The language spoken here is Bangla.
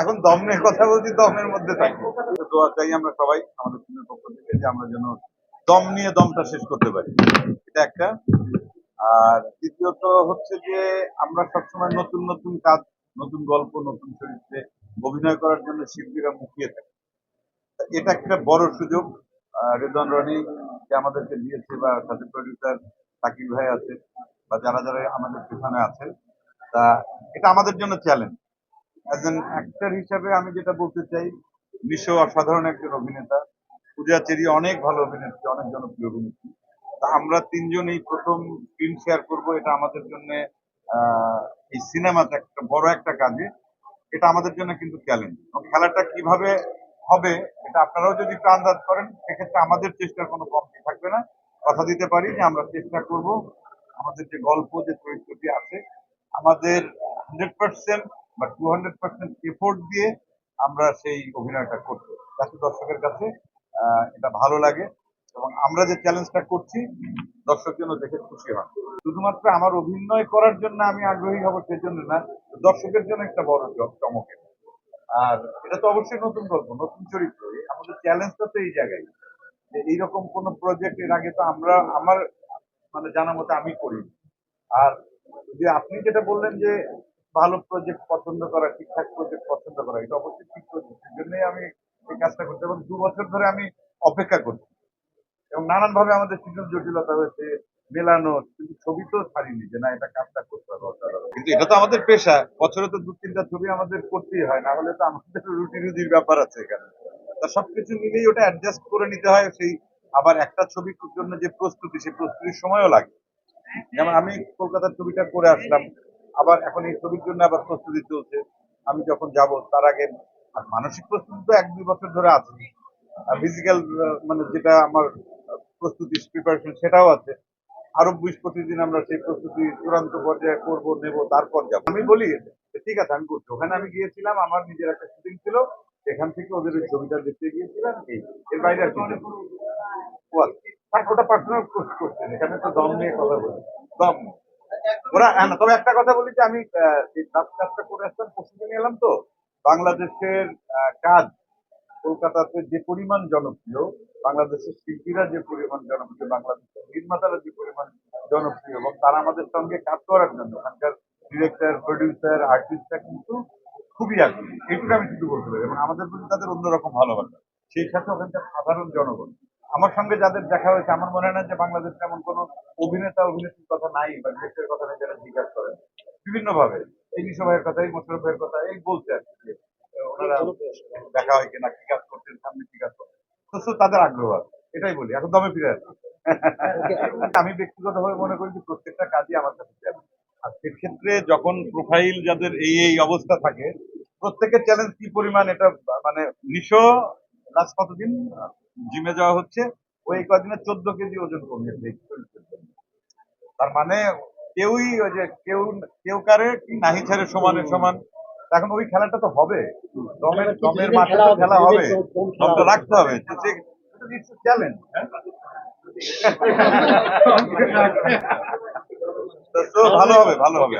এখন দমের কথা বলছি, দমের মধ্যে থাকি। দোয়া চাই আমরা সবাই, আমাদের টিমের পক্ষ থেকে যে আমরা যেন দম নিয়ে দমটা শেষ করতে পারি। এটা একটা। আর দ্বিতীয়ত হচ্ছে যে আমরা সবসময় নতুন নতুন কাজ, নতুন গল্প, নতুন চরিত্রে অভিনয় করার জন্য শিল্পীরা মুখিয়ে থাকে। এটা একটা বড় সুযোগ। রেদওয়ান রনি যে আমাদেরকে দিয়েছে বা সাথে প্রডিউসার সাকিব ভাই আছে বা যারা যারা আমাদের পেছনে আছে তা এটা আমাদের জন্য চ্যালেঞ্জ অ্যাজ অ্যাক্টর হিসাবে আমি যেটা বলতে চাই নিশো অসাধারণ একজন অভিনেতা। পূজা চেরি অনেক ভালো অভিনেত্রী, অনেক জনপ্রিয় অভিনেত্রী। তা আমরা তিনজন এই প্রথম স্ক্রিন শেয়ার করব, এটা আমাদের জন্য এই সিনেমাতে একটা বড় একটা কাজে। এটা আমাদের জন্য কিন্তু চ্যালেঞ্জ খেলাটা কীভাবে হবে, এটা আপনারাও যদি একটু আন্দাজ করেন, সেক্ষেত্রে আমাদের চেষ্টার কোনো কমতি থাকবে না। কথা দিতে পারি যে আমরা চেষ্টা করব, আমাদের যে গল্প, যে চরিত্রটি আছে, আমাদের হান্ড্রেড পার্সেন্ট বা টু হান্ড্রেড পার্সেন্ট এফোর্ট দিয়ে আমরা সেই অভিনয়টা করতে যাতে দর্শকের কাছে এটা ভালো লাগে এবং আমরা যে চ্যালেঞ্জটা করছি, দর্শক যেন দেখে খুশি হন। শুধুমাত্র আমার অভিনয় করার জন্য আমি আগ্রহী হব সেজন্য না, দর্শকের জন্য একটা বড় চ- চমক এটা। আর এটা তো অবশ্যই নতুন গল্প, নতুন চরিত্র। আমাদের চ্যালেঞ্জটা তো এই জায়গায়। যে এইরকম কোন প্রজেক্ট এর আগে তো আমরা, আমার মানে জানা মতো আমি করি আর যে আপনি যেটা বললেন যে ভালো প্রজেক্ট পছন্দ করা, ঠিকঠাক প্রজেক্ট পছন্দ করা, এটা অবশ্যই ঠিক প্রজেক্ট সেই জন্যই আমি এই কাজটা করতে এবং দু বছর ধরে আমি অপেক্ষা করছি। এবং নানান ভাবে আমাদের সৃজন জটিলতা হয়েছে, মেলানো, কিন্তু ছবি তো ছাড়িনি যে না, এটা কাজটা করতে হবে কিন্তু এটা তো আমাদের পেশা, বছরে তো দু তিনটা ছবি আমাদের করতেই হয়, না হলে তো আমাদের রুটি রুজির ব্যাপার আছে এখানে। তা সবকিছু মিলেই ওটা অ্যাডজাস্ট করে নিতে হয়, সেই আবার একটা ছবির জন্য যে প্রস্তুতি, সেই প্রস্তুতির সময়ও লাগে। যেমন আমি কলকাতার ছবিটা করে আসলাম আবার এখন এই ছবির জন্য আবার প্রস্তুতি চলছে। আমি যখন যাব, তার আগে আর মানসিক প্রস্তুতি তো এক দুই বছর ধরে আছে। ফিজিক্যাল মানে যেটা আমার প্রস্তুতি প্রিপারেশন সেটাও আছে। আরও বিশ পঁচিশ দিন আমরা সেই প্রস্তুতি চূড়ান্ত পর্যায়ে করব, নেব, তারপর যাব। আমি বলি ঠিক আছে, আমি করছি ওখানে আমি গিয়েছিলাম, আমার নিজের একটা শুটিং ছিল এখান থেকে ওদের ওই ছবিটা দেখতে গিয়েছিলাম, এই, এর বাইরে আর কিছু ওটা পার্সোনাল করছেন এখানে তো দম নিয়ে কথা বলি। দম। ওরা হ্যাঁ, তবে একটা কথা বলি যে আমি কাজটা করে আসলাম পশ্চিমে এলাম তো বাংলাদেশের কাজ কলকাতাতে যে পরিমাণ জনপ্রিয় বাংলাদেশের শিল্পীরা যে পরিমাণ জনপ্রিয় বাংলাদেশের নির্মাতারা যে পরিমাণ জনপ্রিয় এবং তারা আমাদের সঙ্গে কাজ করার জন্য ওখানকার ডিরেক্টর প্রডিউসার আর্টিস্টরা কিন্তু খুবই আগ্রহী। এইটুকু আমি শুধু বলতে পারি এবং আমাদের প্রতি তাদের অন্যরকম ভালোবাসা। সেই সাথে ওখানকার সাধারণ জনগণ। আমার সঙ্গে যাদের দেখা হয়েছে, আমার মনে হয় না যে বাংলাদেশে এমন কোনো অভিনেতা, অভিনেত্রীর কথা নাই বা ডিরেক্টরের কথা নাই যারা জিজ্ঞাসা করেন। বিভিন্ন ভাবে এই নিশো ভাইয়ের কথা এই মোশারফ ভাইয়ের কথা এই বলছে আর কি ওনারা দেখা হয় কিনা, কি কাজ করছেন, সামনে কি কাজ করছেন। তো তাদের আগ্রহ আছে, এটাই বলি, এখন দমে ফিরে আসি আমি ব্যক্তিগতভাবে মনে করি যে প্রত্যেকটা কাজই আমার কাছে। আর সেক্ষেত্রে যখন প্রোফাইল যাদের এই এই অবস্থা থাকে, প্রত্যেকের চ্যালেঞ্জ কি পরিমাণ, এটা মানে নিশো লাস্ট কতদিন জিমে যাওয়া হচ্ছে ওই কদিনে চোদ্দ কেজি ওজন কমিয়েছে তার মানে কেউই ওই যে কেউ কেউ কারে কি নাহি ছাড়ে সমানে সমান এখন ওই খেলাটা তো হবে। দমের দমের মাঠে তো খেলা হবে দমটা রাখতে হবে। চ্যালেঞ্জ ভালো হবে ভালো হবে।